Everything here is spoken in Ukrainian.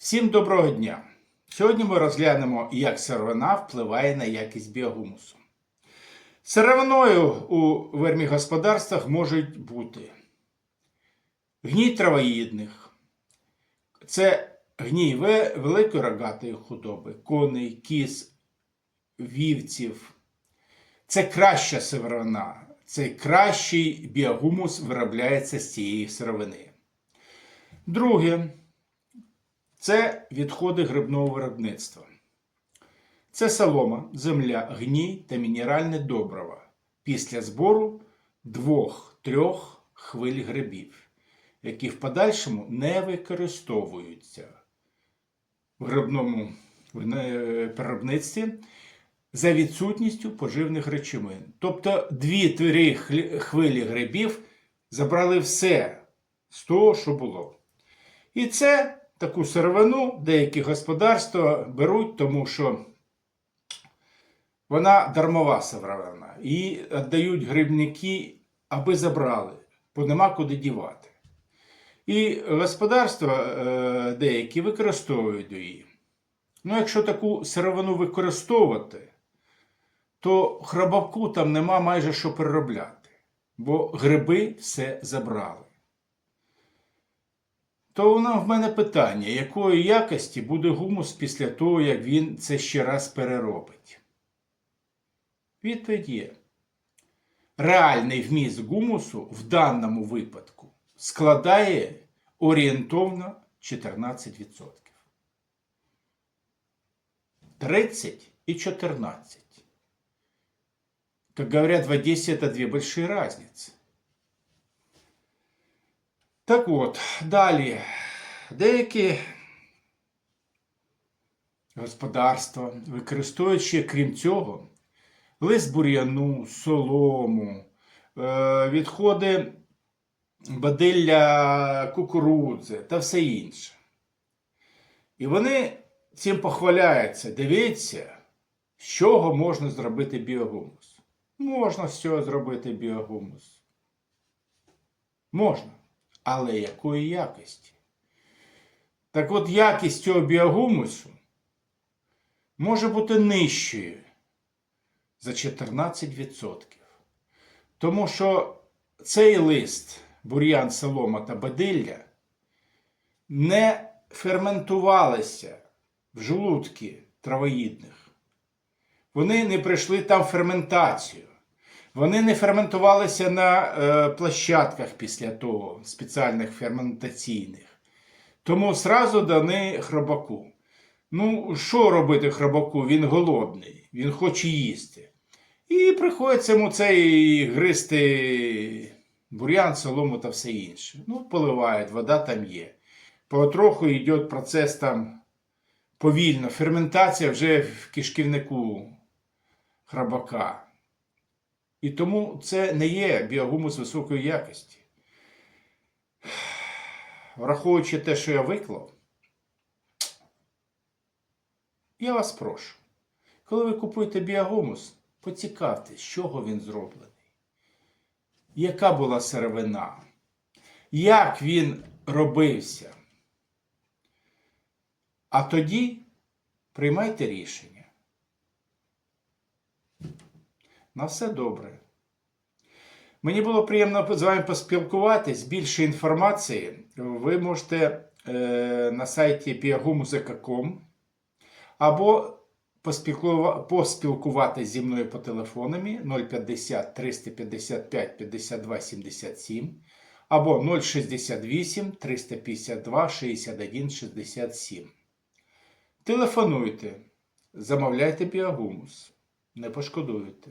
Всім доброго дня! Сьогодні ми розглянемо, як сировина впливає на якість біогумусу. Сировиною у вермігосподарствах можуть бути гній травоїдних, це гній ве- великої рогатої худоби, коней, кіз, вівців. Це краща сировина, це кращий біогумус виробляється з цієї сировини. Друге, це відходи грибного виробництва. Це солома, земля, гній та мінеральне добриво після збору двох-трьох хвиль грибів, які в подальшому не використовуються в грибному е, переробництві за відсутністю поживних речовин. Тобто дві-три хлі- хвилі грибів забрали все з того, що було. І це таку сировину деякі господарства беруть, тому що вона дармова сировина. Її віддають грибники, аби забрали, бо нема куди дівати. І господарства е, деякі використовують її. Ну, якщо таку сировину використовувати, то храбавку там нема майже що переробляти, бо гриби все забрали. То воно в мене питання, якої якості буде гумус після того, як він це ще раз переробить? Відповідь є. Реальний вміст гумусу в даному випадку складає орієнтовно 14%. 30 и 14. Как говорят в Одессе, это две большие разницы. Так от, далі. Деякі господарства використовують ще, крім цього, лист бур'яну, солому, е, відходи бадилля кукурудзи та все інше. І вони цим похваляються. Дивіться, з чого можна зробити біогумус. Можна з цього зробити біогумус. Можна. Але якої якості? Так от якість цього біогумусу може бути нижчою за 14%. Тому що цей лист, бур'ян, солома та бадилля не ферментувалися в желудки травоїдних. Вони не пройшли там ферментацію. Вони не ферментувалися на е, площадках після того, спеціальних ферментаційних. Тому сразу дани хробаку. Ну, що робити хробаку? Він голодний, він хоче їсти. І приходиться йому цей гристи бур'ян, солому та все інше. Ну, поливають, вода там є. Потроху йде процес там повільно. Ферментація вже в кишківнику храбака. І тому це не є біогумус високої якості. Враховуючи те, що я виклав, я вас прошу, коли ви купуєте біогумус, поцікавтесь, з чого він зроблений, яка була сировина, як він робився. А тоді приймайте рішення. На все добре. Мені було приємно з вами поспілкуватись. Більше інформації ви можете е, на сайті piagumus.com або поспілкува- поспілкуватись зі мною по телефонами 050 355 52 77 або 068 352 61 67. Телефонуйте, замовляйте біогумус. Не пошкодуєте.